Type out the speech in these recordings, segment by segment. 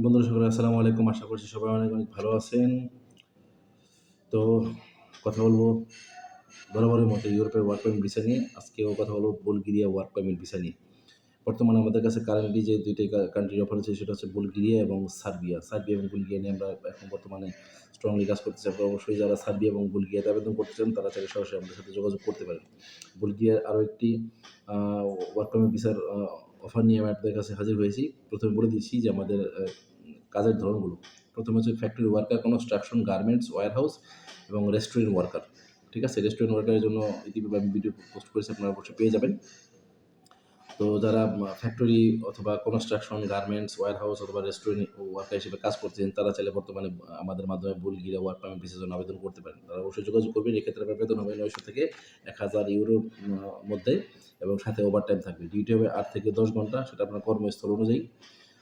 বন্ধুরা, সকলে আসসালামু আলাইকুম। আশা করছি সবাই অনেক অনেক ভালো আছেন। তো কথা বলব বরাবরের মতো ইউরোপের ওয়ার্ক পারমিট ভিসা নিয়ে। আজকেও কথা বলব বুলগেরিয়া ওয়ার্ক পারমিট ভিসা নিয়ে। বর্তমানে আমাদের কাছে কারেন্টলি যে দুইটাই কান্ট্রির অফার আছে, সেটা হচ্ছে বুলগেরিয়া এবং সার্বিয়া। সার্বিয়া এবং বুলগেরিয়া নিয়ে আমরা এখন বর্তমানে স্ট্রংলি কাজ করতে চাই অবশ্যই যারা সার্বিয়া এবং বুলগেরিয়াতে আবেদন করতে চান, তারা চাইলে সরাসরি আমাদের সাথে যোগাযোগ করতে পারেন। বুলগেরিয়ার আরও একটি ওয়ার্ক পারমিট ভিসার অফার নিয়ে আমি আপনাদের কাছে হাজির হয়েছি। প্রথমে বলে দিচ্ছি যে আমাদের কাজের ধরনগুলো। প্রথমে হচ্ছে factory worker construction garments warehouse এবং রেস্টুরেন্ট ওয়ার্কার ঠিক আছে? রেস্টুরেন্ট ওয়ার্কারের জন্য ইতিপূর্বে আমি ভিডিও পোস্ট করেছি, আপনারা অবশ্যই পেয়ে যাবেন। তো যারা ফ্যাক্টরি অথবা কনস্ট্রাকশন গার্মেন্টস ওয়্যার হাউস অথবা রেস্টুরেন্ট ওয়ার্কার হিসেবে কাজ করছেন তারা চাইলে বর্তমানে আমাদের মাধ্যমে বুলগিরা ওয়ার্ক পারমিট ভিসার জন্য আবেদন করতে পারেন। তারা অবশ্যই যোগাযোগ করবেন, এক্ষেত্রে আপনার বেতন হবে নয়শো থেকে এক হাজার ইউরোর মধ্যে এবং সাথে ওভার টাইম থাকবে। ডিউটি হবে আট থেকে দশ ঘণ্টা, সেটা আপনার কর্মস্থল অনুযায়ী।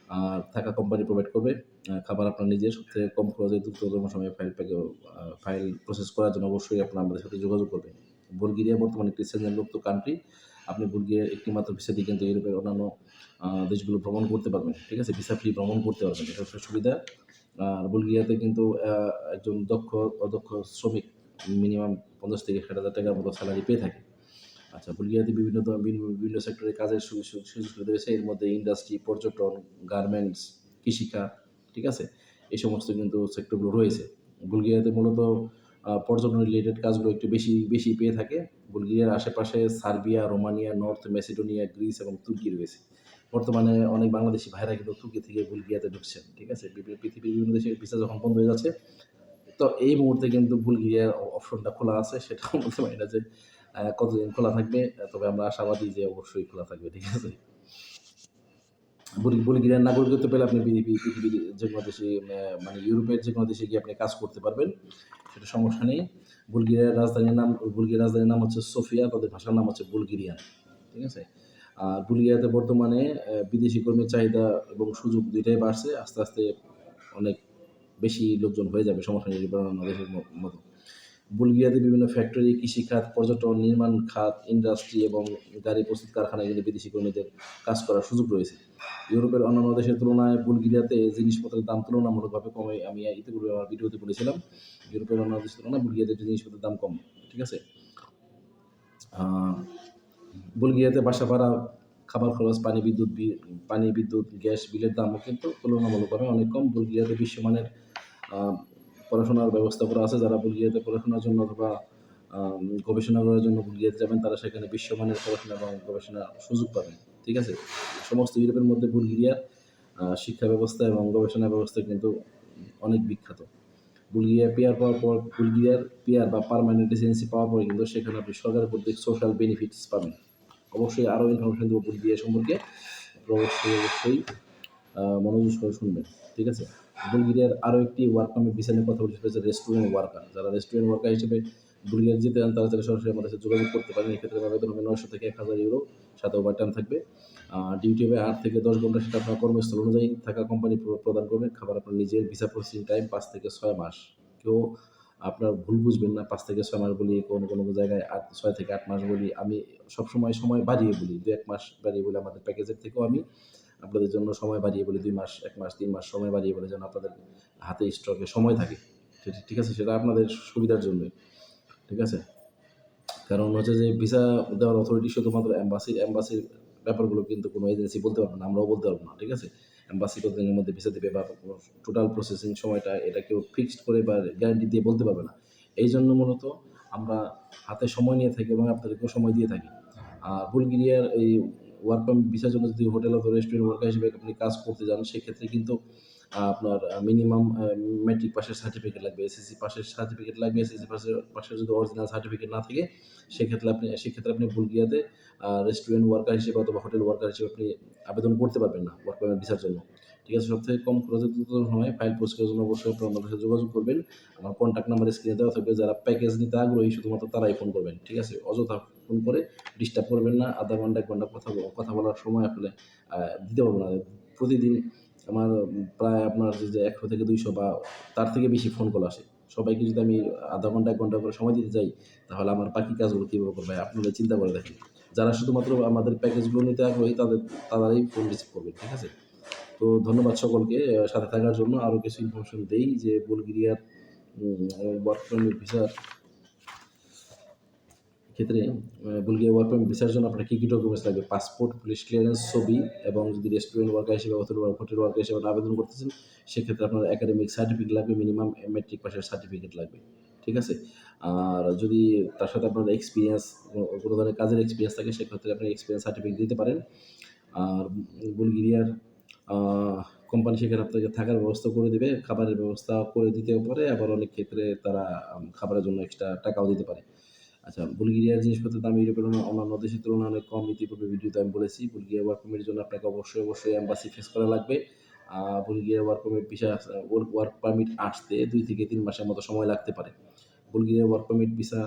আর থাকা কোম্পানি প্রোভাইড করবে খাবার আপনার নিজের, সবথেকে কম খরচে দ্রুততম সময়ে ফাইল প্যাকে ফাইল প্রসেস করার জন্য অবশ্যই আপনার আমাদের সাথে যোগাযোগ করবেন। বুলগেরিয়া বর্তমানে একটি মুক্ত কান্ট্রি আপনি বুলগেরিয়ার একটি মাত্র ভিসা দিয়ে কিন্তু ইউরোপের অন্যান্য দেশগুলো ভ্রমণ করতে পারবেন, ঠিক আছে? ভিসা ফ্রি ভ্রমণ করতে পারবেন, এটা হচ্ছে সুবিধা। আর বুলগেরিয়াতে কিন্তু একজন দক্ষ, অদক্ষ শ্রমিক মিনিমাম পঞ্চাশ থেকে ষাট হাজার টাকার মতো স্যালারি পেয়ে থাকে। আচ্ছা বুলগেরিয়াতে বিভিন্ন বিভিন্ন- সেক্টরে কাজের সুযোগ সুযোগ রয়েছে। এর মধ্যে ইন্ডাস্ট্রি পর্যটন গার্মেন্টস কৃষিখাত ঠিক আছে? এই সমস্ত কিন্তু সেক্টরগুলো রয়েছে। বুলগেরিয়াতে মূলত পর্যটন রিলেটেড কাজগুলো একটু বেশি বেশি পেয়ে থাকে। বুলগেরিয়ার আশেপাশে Serbia, Romania, North Macedonia, Greece এবং তুর্কি রয়েছে। বর্তমানে অনেক বাংলাদেশি ভাইরা কিন্তু তুর্কি থেকে বুলগেরিয়াতে ঢুকছেন, ঠিক আছে? পৃথিবীর বিভিন্ন দেশের ভিসা যখন বন্ধ হয়ে যাচ্ছে, তো এই মুহূর্তে কিন্তু বুলগেরিয়ার অপশনটা খোলা আছে, সেটা বলতে পারি না যে কতদিন খোলা থাকবে, তবে আমরা আশাবাদী যে অবশ্যই খোলা থাকবে, ঠিক আছে? বুল- বুলগেরিয়ার নাগরিকত্ব পেলে আপনি পৃথিবী, পৃথিবীর যে কোনো দেশে মানে ইউরোপের যে কোনো দেশে গিয়ে আপনি কাজ করতে পারবেন। সেটা সমস্যা নেই। বুলগেরিয়ার রাজধানীর নাম, বুলগেরিয়ার রাজধানীর নাম হচ্ছে সোফিয়া, তাদের ভাষার নাম হচ্ছে বুলগেরিয়ান, ঠিক আছে? আর বুলগেরিয়াতে বর্তমানে বিদেশি কর্মীর চাহিদা এবং সুযোগ দুইটাই বাড়ছে। আস্তে আস্তে অনেক বেশি লোকজন হয়ে যাবে, সমস্যা নেই অন্যান্য দেশের মতো। বুলগেরিয়াতে বিভিন্ন ফ্যাক্টরি কৃষিখাত, পর্যটন, নির্মাণ খাত ইন্ডাস্ট্রি এবং গাড়ি প্রস্তুত কারখানায় বিদেশি কর্মীদের কাজ করার সুযোগ রয়েছে। ইউরোপের অন্যান্য দেশের তুলনায় বুলগেরিয়াতে জিনিসপত্রের দাম তুলনামূলকভাবে কমে। আমি ইতিপূর্বে আমার ভিডিওতে বলেছিলাম, ইউরোপের অন্যান্য দেশের তুলনায় বুলগেরিয়াতে জিনিসপত্রের দাম কম, ঠিক আছে? বুলগেরিয়াতে বাসা ভাড়া, খাবার খরচ, পানি, বিদ্যুৎ পানি, বিদ্যুৎ, গ্যাস, বিলের দামও কিন্তু তুলনামূলকভাবে অনেক কম। বুলগেরিয়াতে বিশ্বমানের পড়াশোনার ব্যবস্থা করা আছে যারা বুলগেরিয়াতে পড়াশোনার জন্য অথবা গবেষণা করার জন্য বুলগেরিয়াতে যাবেন, তারা সেখানে বিশ্বমানের পড়াশোনা এবং গবেষণার সুযোগ পাবেন। ঠিক আছে? সমস্ত ইউরোপের মধ্যে বুলগেরিয়ার শিক্ষা ব্যবস্থা এবং গবেষণা ব্যবস্থা কিন্তু অনেক বিখ্যাত। বুলগেরিয়া পেয়ার পাওয়ার পর বুলগেরিয়ার পেয়ার বা পারমানেন্ট রেসিডেন্সি পাওয়ার পরে কিন্তু সেখানে আপনি সরকারের কর্তৃক সোশ্যাল বেনিফিটস পাবেন। অবশ্যই আরও ইনফরমেশন দেবো বুলগেরিয়া সম্পর্কে। অবশ্যই অবশ্যই মনোযোগ করে শুনবেন, ঠিক আছে? বুলগেরিয়ার আরও একটি ওয়ার্ক পারমিট ভিসা কথা বলতে হচ্ছে রেস্টুরেন্ট ওয়ার্কার যারা রেস্টুরেন্ট ওয়ার্কার হিসেবে বুলগেরিয়া যেতে চান, তারা তারা সরাসরি আমাদের সাথে যোগাযোগ করতে পারেন। এক্ষেত্রে হবে নয়শো থেকে এক হাজার ইউরো সাথে ওভার টাইম থাকবে ডিউটি হবে আট থেকে দশ ঘণ্টা, সেটা আপনার কর্মস্থল অনুযায়ী থাকা কোম্পানি প্রদান করবে। খাবার আপনার নিজের ভিসা প্রসেসিং টাইম পাঁচ থেকে ছয় মাস। কেউ আপনার ভুল বুঝবেন না, পাঁচ থেকে ছয় মাস বলি, কোনো কোনো জায়গায় আট, ছয় থেকে আট মাস বলি। আমি সবসময় সময় বাড়িয়ে বলি, দু এক মাস বাড়িয়ে বলি। আমাদের প্যাকেজের থেকেও আমি আপনাদের জন্য সময় বাড়িয়ে বলি, দুই মাস, এক মাস, তিন মাস সময় বাড়িয়ে বলে, যেন আপনাদের হাতে স্টকে সময় থাকে। ঠিক- আছে, সেটা আপনাদের সুবিধার জন্যই। ঠিক আছে? কারণ হচ্ছে যে ভিসা দেওয়ার অথরিটি শুধুমাত্র অ্যাম্বাসির অ্যাম্বাসির ব্যাপারগুলো কিন্তু কোনো এজেন্সি বলতে পারবে না, আমরাও বলতে পারব না, ঠিক আছে? অ্যাম্বাসি কতদিনের মধ্যে ভিসা দেবে বা টোটাল প্রসেসিং সময়টা এটা কেউ ফিক্সড করে বা গ্যারান্টি দিয়ে বলতে পারবে না। এই জন্য মূলত আমরা হাতে সময় নিয়ে থাকি এবং আপনাদেরকেও সময় দিয়ে থাকি। আর বুলগেরিয়ার এই ওয়ার্ক পারমিট ভিসার জন্য যদি হোটেল অথবা রেস্টুরেন্ট ওয়ার্কার হিসেবে আপনি কাজ করতে যান, সেক্ষেত্রে কিন্তু আপনার মিনিমাম ম্যাট্রিক পাশের সার্টিফিকেট লাগবে এসএসসি পাশের সার্টিফিকেট লাগবে এসএসসি পাশের পাশের যদি অরিজিনাল সার্টিফিকেট না থাকে, সেক্ষেত্রে আপনি সেক্ষেত্রে আপনি বুলগেরিয়াতে রেস্টুরেন্ট ওয়ার্কার হিসেবে অথবা হোটেল ওয়ার্কার হিসেবে আপনি আবেদন করতে পারবেন না ওয়ার্ক পারমিট ভিসার জন্য। ঠিক আছে সব থেকে কম খরচে সময় ফাইল প্রসেসের জন্য অবশ্যই আপনার আমাদের সাথে যোগাযোগ করবেন। আমার কন্ট্যাক্ট নাম্বার স্ক্রিনে দেওয়া থাকবে, যারা প্যাকেজ নিতে আগ্রহী, শুধুমাত্র তারাই ফোন করবেন, ঠিক আছে? অযথা ফোন করে ডিস্টার্ব করবেন না, আধা ঘণ্টা, এক ঘণ্টা কথা কথা বলার সময় আসলে দিতে পারব না। প্রতিদিন আমার প্রায় আপনার যে একশো থেকে দুইশো বা তার থেকে বেশি ফোন কল আসে। সবাইকে যদি আমি আধা ঘণ্টা, এক ঘণ্টা করে সময় দিতে চাই, তাহলে আমার বাকি কাজগুলো কীভাবে করবে আপনারা চিন্তা করে দেখেন। যারা শুধুমাত্র আমাদের প্যাকেজগুলো নিতে আগ্রহী, তাদের, তারাই ফোন রিসিভ করবে, ঠিক আছে? তো ধন্যবাদ সকলকে সাথে থাকার জন্য আরও কিছু ইনফরমেশন দেই যে, বুলগেরিয়ার ওয়ার্ক পারমিট ভিসার ক্ষেত্রে বুলগেরিয়া ওয়ার্ক পারমিট ভিসার জন্য আপনার কী কী ডকুমেন্টস লাগবে? পাসপোর্ট পুলিশ ক্লিয়ারেন্স ছবি এবং যদি রেস্টুরেন্ট ওয়ার্কার হিসেবে অথবা হোটেল ওয়ার্কার হিসেবে আবেদন করতেছেন, সেক্ষেত্রে আপনার একাডেমিক সার্টিফিকেট লাগবে মিনিমাম মেট্রিক পাসের সার্টিফিকেট লাগবে, ঠিক আছে? আর যদি তার সাথে আপনার এক্সপিরিয়েন্স কোনো ধরনের কাজের এক্সপিরিয়েন্স থাকে, সেক্ষেত্রে আপনি এক্সপিরিয়েন্স সার্টিফিকেট দিতে পারেন। আর বুলগেরিয়ার কোম্পানি সেখানে আপনাকে থাকার ব্যবস্থা করে দেবে, খাবারের ব্যবস্থা করে দিতেও পারে, আবার অনেক ক্ষেত্রে তারা খাবারের জন্য এক্সট্রা টাকাও দিতে পারে। আচ্ছা বুলগেরিয়ার জিনিসপত্রের দাম ইউরোপের অন্য- অন্যান্য দেশের তুলনায় অনেক কম ইতিপূর্বে ভিডিওতে আমি বলেছি। বুলগেরিয়া ওয়ার্ক পারমিটের জন্য আপনাকে অবশ্যই অবশ্যই অ্যাম্বাসি ফেস করা লাগবে। Bulgaria work permit visa work permit আসতে দুই থেকে তিন মাসের মতো সময় লাগতে পারে। বুলগেরিয়া ওয়ার্ক পারমিট ভিসা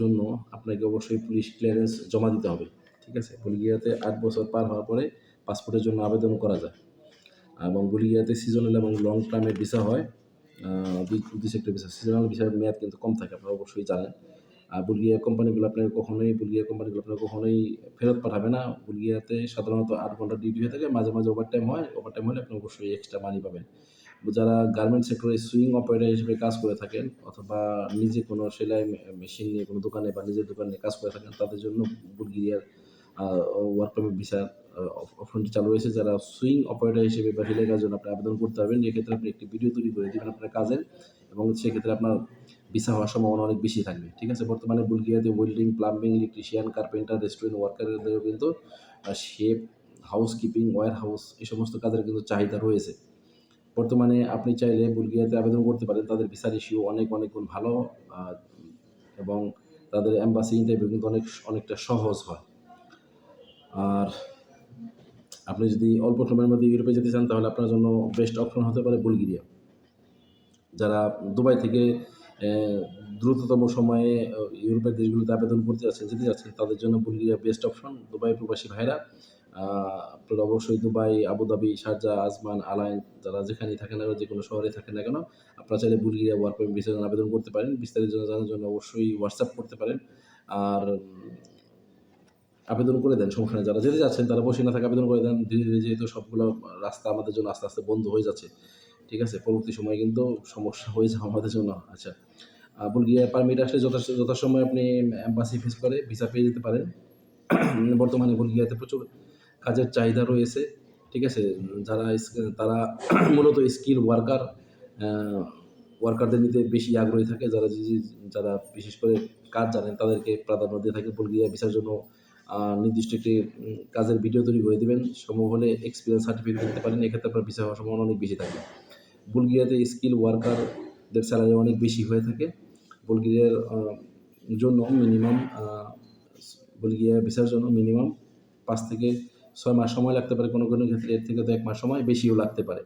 জন্য আপনাকে অবশ্যই পুলিশ ক্লিয়ারেন্স জমা দিতে হবে, ঠিক আছে? বুলগেরিয়াতে আট বছর পার হওয়ার পরে পাসপোর্টের জন্য আবেদন করা যায়। এবং বুলগেরিয়াতে সিজনাল এবং লং টার্মের ভিসা হয়। দুই সেক্টর ভিসা সিজনাল ভিসার মেয়াদ কিন্তু কম থাকে, আপনারা অবশ্যই জানেন। বুলগিয়া কোম্পানিগুলো আপনাকে কখনোই বুলগিয়া কোম্পানিগুলো আপনাকে কখনোই ফেরত পাঠাবে না। বুলগিয়াতে সাধারণত আট ঘণ্টা ডিউটি হয়ে থাকে, মাঝে মাঝে ওভার টাইম হয়। ওভার টাইম হলে আপনি অবশ্যই এক্সট্রা মানি পাবেন। যারা গার্মেন্ট সেক্টরে সুইং অপারেটর হিসেবে কাজ করে থাকেন অথবা নিজে কোনো সেলাই মেশিন নিয়ে, কোনো দোকানে বা নিজের দোকানে কাজ করে থাকেন, তাদের জন্য বুলগেরিয়ার ওয়ার্ক পারমিট ভিসার অপশনটি চালু রয়েছে। যারা সুইং অপারেটর হিসেবে বা সেলাই কাজের জন্য আপনি আবেদন করতে পারবেন, এক্ষেত্রে আপনি একটি ভিডিও তৈরি করে দেবেন আপনার কাজের এবং সেক্ষেত্রে আপনার ভিসা হওয়ার সম্ভাবনা অনেক বেশি থাকবে, ঠিক আছে? বর্তমানে বুলগেরিয়াতে welding plumbing electrician carpenter restaurant ওয়ার্কারদেরও কিন্তু chef housekeeping warehouse এই সমস্ত কাজের কিন্তু চাহিদা রয়েছে। বর্তমানে আপনি চাইলে বুলগেরিয়াতে আবেদন করতে পারেন, তাদের ভিসার ইস্যু অনেক অনেক গুণ ভালো এবং তাদের অ্যাম্বাসি ইন্টারভিউ কিন্তু অনেক, অনেকটা সহজ হয়। আর আপনি যদি অল্প সময়ের মধ্যে ইউরোপে যেতে চান, তাহলে আপনার জন্য বেস্ট অপশন হতে পারে বুলগেরিয়া। যারা দুবাই থেকে দ্রুততম সময়ে ইউরোপের দেশগুলোতে আবেদন করতে যাচ্ছেন, যেতে যাচ্ছেন, তাদের জন্য বুলগেরিয়া বেস্ট অপশন দুবাই প্রবাসী ভাইরা। আপনারা অবশ্যই Dubai, Abu Dhabi, Sharjah, Ajman, Al Ain, যারা যেখানেই থাকেন না যে কোনো শহরে থাকেন না কেন, আপনারা চাইলে বুলগেরিয়া ওয়ার্ক পারমিট ভিসার আবেদন করতে পারেন। বিস্তারিত জানার জন্য অবশ্যই হোয়াটসঅ্যাপ করতে পারেন। আর, আবেদন করে দেন, সমস্যা নেই। যারা যেতে যাচ্ছেন, তারা বসে না থাকে আবেদন করে দেন। ধীরে ধীরে যেহেতু সবগুলো রাস্তা আমাদের জন্য আস্তে আস্তে বন্ধ হয়ে যাচ্ছে ঠিক আছে? পরবর্তী সময়ে কিন্তু সমস্যা হয়ে যাবে আমাদের জন্য। আচ্ছা। বুলগেরিয়ার পারমিট আসলে যথা যথাসময়ে আপনি অ্যাম্বাসি ফেস করে ভিসা পেয়ে যেতে পারেন। বর্তমানে বুলগেরিয়াতে প্রচুর কাজের চাহিদা রয়েছে, ঠিক আছে? যারা তারা মূলত স্কিল ওয়ার্কার ওয়ার্কারদের নিতে বেশি আগ্রহী থাকে। যারা যারা বিশেষ করে কাজ জানেন তাদেরকে প্রাধান্য দিয়ে থাকে বুলগেরিয়া ভিসার জন্য। নির্দিষ্ট একটি কাজের ভিডিও তৈরি করে দেবেন। সম্ভব হলে এক্সপিরিয়েন্স সার্টিফিকেট দিতে পারেন। এক্ষেত্রে আপনার ভিসা হওয়ার সম্ভাবনা অনেক বেশি থাকে বুলগেরিয়াতে স্কিল ওয়ার্কারদের স্যালারি অনেক বেশি হয়ে থাকে। বুলগেরিয়ার জন্য মিনিমাম বুলগেরিয়া ভিসার জন্য মিনিমাম পাঁচ থেকে ছয় মাস সময় লাগতে পারে। কোনো কোনো ক্ষেত্রে এর থেকে তো এক মাস সময় বেশিও লাগতে পারে।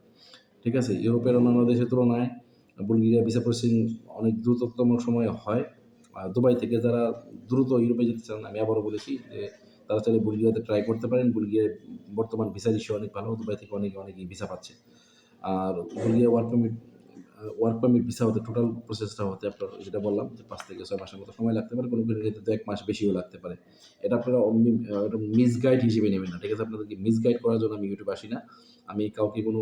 ঠিক আছে? ইউরোপের অন্যান্য দেশের তুলনায় বুলগেরিয়া ভিসা প্রসেসিং অনেক দ্রুততম সময় হয়। দুবাই থেকে যারা দ্রুত ইউরোপে যেতে চান, আমি আবারও বলেছি যে তারা চাইলে বুলগেরিয়াতে ট্রাই করতে পারেন। বুলগেরিয়ার বর্তমান ভিসার ইস্যু অনেক ভালো। দুবাই থেকে অনেকে, অনেকেই ভিসা পাচ্ছে। আর Bulgaria work permit work permit visa হতে টোটাল প্রসেসটা হতে আপনার যেটা বললাম যে পাঁচ থেকে ছয় মাসের মতো সময় লাগতে পারে, কোনো কোনো ক্ষেত্রে এক মাস বেশিও লাগতে পারে। এটা আপনারা মিসগাইড হিসেবে নেবেন না, ঠিক আছে? আপনাদেরকে মিসগাইড করার জন্য আমি ইউটিউবে আসি না। আমি কাউকে কোনো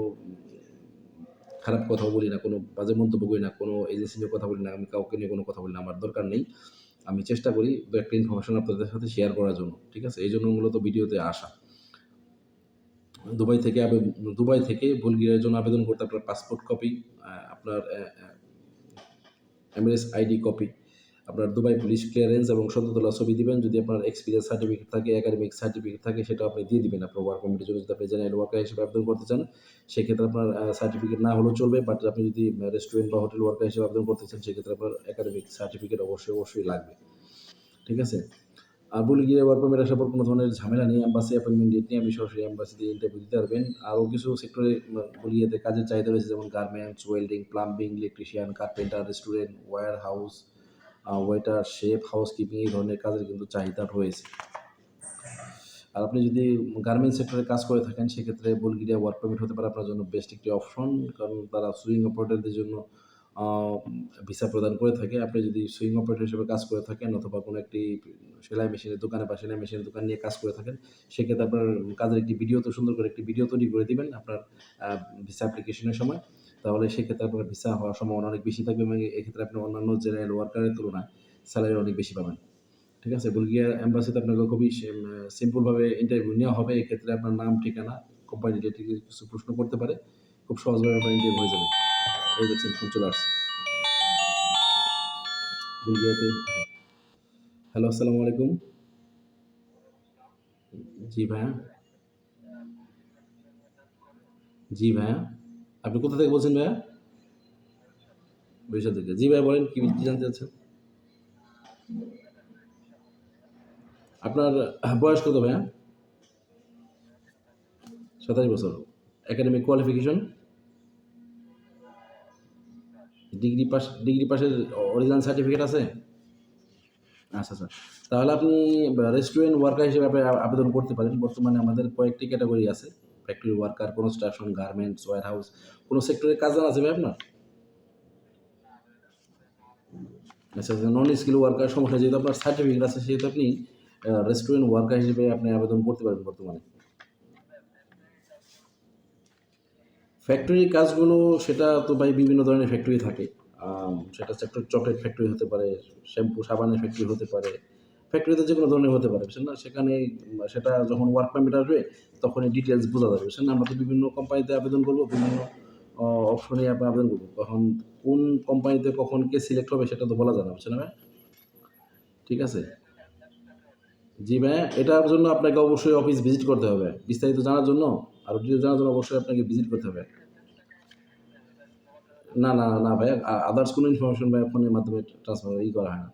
খারাপ কথা বলি না, কোনো বাজে মন্তব্য করি না, কোনো এজেন্সি নিয়ে কথা বলি না, আমি কাউকে নিয়ে কোনো কথা বলি না, আমার দরকার নেই। আমি চেষ্টা করি দু একটা ইনফরমেশন আপনাদের সাথে শেয়ার করার জন্য, ঠিক আছে? এই জন্য মূলত ভিডিওতে আসা। দুবাই থেকে দুবাই থেকে বুলগেরিয়ার জন্য আবেদন করতে আপনার পাসপোর্ট কপি আপনার এমএস আইডি কপি আপনার দুবাই পুলিশ ক্লিয়ারেন্স এবং সদ্য তোলা ছবি দিবেন। যদি আপনার এক্সপিরিয়েন্স সার্টিফিকেট থাকে একাডেমিক সার্টিফিকেট থাকে, সেটা আপনি দিয়ে দিবেন। আপনার ওয়ার্ক পারমিটের জন্য যদি আপনি জেনারেল ওয়ার্কার হিসেবে আবেদন করতে চান, সেক্ষেত্রে আপনার সার্টিফিকেট না হলেও চলবে। বাট আপনি যদি রেস্টুরেন্ট বা হোটেল ওয়ার্কার হিসেবে আবেদন করতে চান, সেক্ষেত্রে আপনার একাডেমিক সার্টিফিকেট অবশ্যই অবশ্যই লাগবে। ঠিক আছে? আর বুলগেরিয়া ওয়ার্ক পারমিট আসার পর কোনো ধরনের ঝামেলা নেই অ্যাম্বাসি অ্যাপয়েন্টমেন্ট ডেট নিয়ে আপনি সরাসরি অ্যাম্বাসি দিয়ে ইন্টারভিউ দিতে পারবেন। আরও কিছু সেক্টরে বুলগেরিয়াতে কাজের চাহিদা রয়েছে, যেমন garments welding plumbing electrician carpenter restaurant warehouse waiter chef housekeeping এই ধরনের কাজের কিন্তু চাহিদা রয়েছে। আর আপনি যদি গার্মেন্টস সেক্টরে কাজ করে থাকেন, সেক্ষেত্রে বুলগেরিয়া ওয়ার্ক পারমিট হতে পারে আপনার জন্য বেস্ট একটি অপশন কারণ তারা সুইং অপারেটরদের জন্য ভিসা প্রদান করে থাকে। আপনি যদি সুইং অপারেটর হিসেবে কাজ করে থাকেন অথবা কোনো একটি সেলাই মেশিনের দোকানে বা সেলাই মেশিনের দোকান নিয়ে কাজ করে থাকেন, সেক্ষেত্রে আপনার কাজের একটি ভিডিও তো সুন্দর করে একটি ভিডিও তৈরি করে দিবেন আপনার ভিসা অ্যাপ্লিকেশনের সময়। তাহলে সেক্ষেত্রে আপনার ভিসা হওয়ার সম্ভাবনা অনেক বেশি থাকবে এবং এক্ষেত্রে আপনি অন্যান্য জেনারেল ওয়ার্কারের তুলনায় স্যালারি অনেক বেশি পাবেন। ঠিক আছে? বুলগিয়া অ্যাম্বাসিতে আপনাকে খুবই সিম্পলভাবে ইন্টারভিউ নেওয়া হবে। এক্ষেত্রে আপনার নাম, ঠিকানা কোম্পানি কিছু প্রশ্ন করতে পারে। খুব সহজভাবে আপনার ইন্টারভিউ হয়ে যাবে। এই দেখছেন ফোন চলে আসছে বুলগিয়াতে হ্যালো আসসালামু আলাইকুম। জি ভাইয়া। জি ভাইয়া। আপনি কোথা থেকে বলছেন ভাইয়া? বরিশাল থেকে। জি ভাইয়া, বলেন, কি কি জানতে চাচ্ছেন? আপনার বয়স কত ভাইয়া? সাতাশ বছর। Academic qualification degree pass degree পাসের অরিজিনাল সার্টিফিকেট আছে? আচ্ছা আচ্ছা। তাহলে আপনি রেস্টুরেন্ট ওয়ার্কার হিসেবে আবেদন করতে পারেন। বর্তমানে আমাদের কয়েকটি ক্যাটাগরি আছে। Factory worker construction garments warehouse কোনো সেক্টরে কাজ আছে ভাই আপনার? আচ্ছা আচ্ছা নন স্কিল ওয়ার্কার সমস্যা যেহেতু আপনার সার্টিফিকেট আছে, সেহেতু আপনি রেস্টুরেন্ট ওয়ার্কার হিসেবে আপনি আবেদন করতে পারেন বর্তমানে। ফ্যাক্টরির কাজগুলো, সেটা তো ভাই বিভিন্ন ধরনের ফ্যাক্টরি থাকে। সেটা চকলেট ফ্যাক্টরি হতে পারে শ্যাম্পু সাবানের ফ্যাক্টরি হতে পারে। ফ্যাক্টরিতে যে কোনো ধরনের হতে পারে, বুঝছেন না? সেখানে, সেটা যখন ওয়ার্ক পারমিট আসবে, তখনই ডিটেলস বোঝা যাবে, বুঝছেন না? আমরা তো বিভিন্ন কোম্পানিতে আবেদন করব, বিভিন্ন অপশনে আপনি আবেদন করব। তখন কোন কোম্পানিতে কখন কে সিলেক্ট হবে, সেটা তো বলা যায় না, বুঝছেন ঠিক আছে? জি ভাই এটার জন্য আপনাকে অবশ্যই অফিস ভিজিট করতে হবে। বিস্তারিত জানার জন্য আর ডিটেলস জানার জন্য অবশ্যই আপনাকে ভিজিট করতে হবে। না না না ভাই আদার্স কোনো ইনফরমেশন ভাই ফোনের মাধ্যমে ট্রান্সফার ই করা হয় না।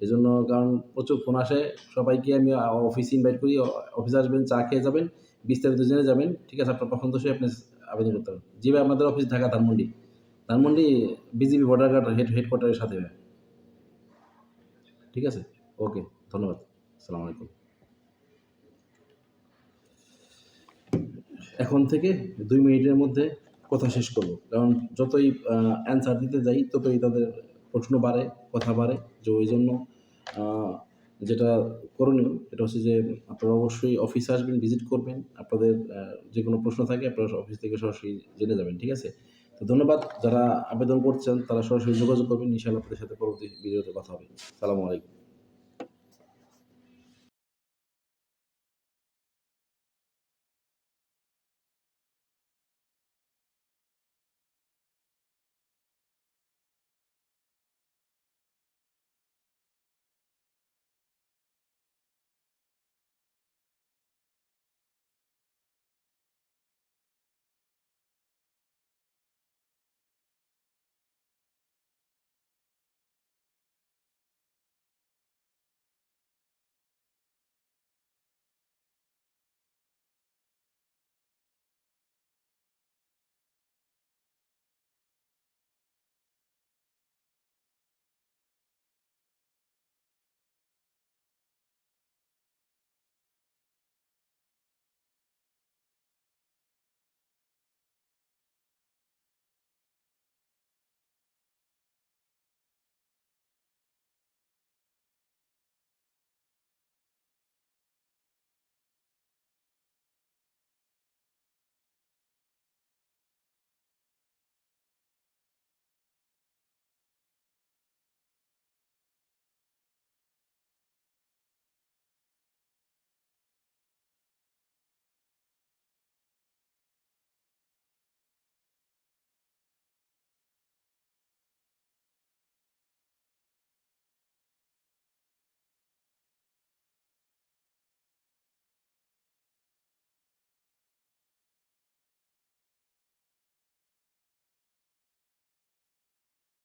এই জন্য কারণ প্রচুর ফোন আসে, সবাইকে আমি অফিসে ইনভাইট করি অফিসে আসবেন, চা খেয়ে যাবেন, বিস্তারিত জেনে যাবেন, ঠিক আছে, আপনার পছন্দসই আপনি আবেদন করতে পারেন জি ভাই, আমাদের office Dhaka, Dhanmondi. Dhanmondi BGB border guard head হেডকোয়ার্টারের সাথে ঠিক আছে? ওকে ধন্যবাদ। আসসালামু আলাইকুম। এখন থেকে দুই মিনিটের মধ্যে কথা শেষ করব। কারণ যতই অ্যান্সার দিতে যাই, ততই তাদের প্রশ্ন বাড়ে, কথা বাড়ে। যে ওই জন্য যেটা করণীয় এটা হচ্ছে যে আপনারা অবশ্যই অফিসে আসবেন ভিজিট করবেন। আপনাদের যে কোনো প্রশ্ন থাকে, আপনারা অফিস থেকে সরাসরি জেনে যাবেন, ঠিক আছে? তো ধন্যবাদ। যারা আবেদন করছেন, তারা সরাসরি যোগাযোগ করবেন। ইনশাআল্লাহ আপনাদের সাথে পরবর্তী ভিডিওতে কথা হবে। সালামু আলাইকুম।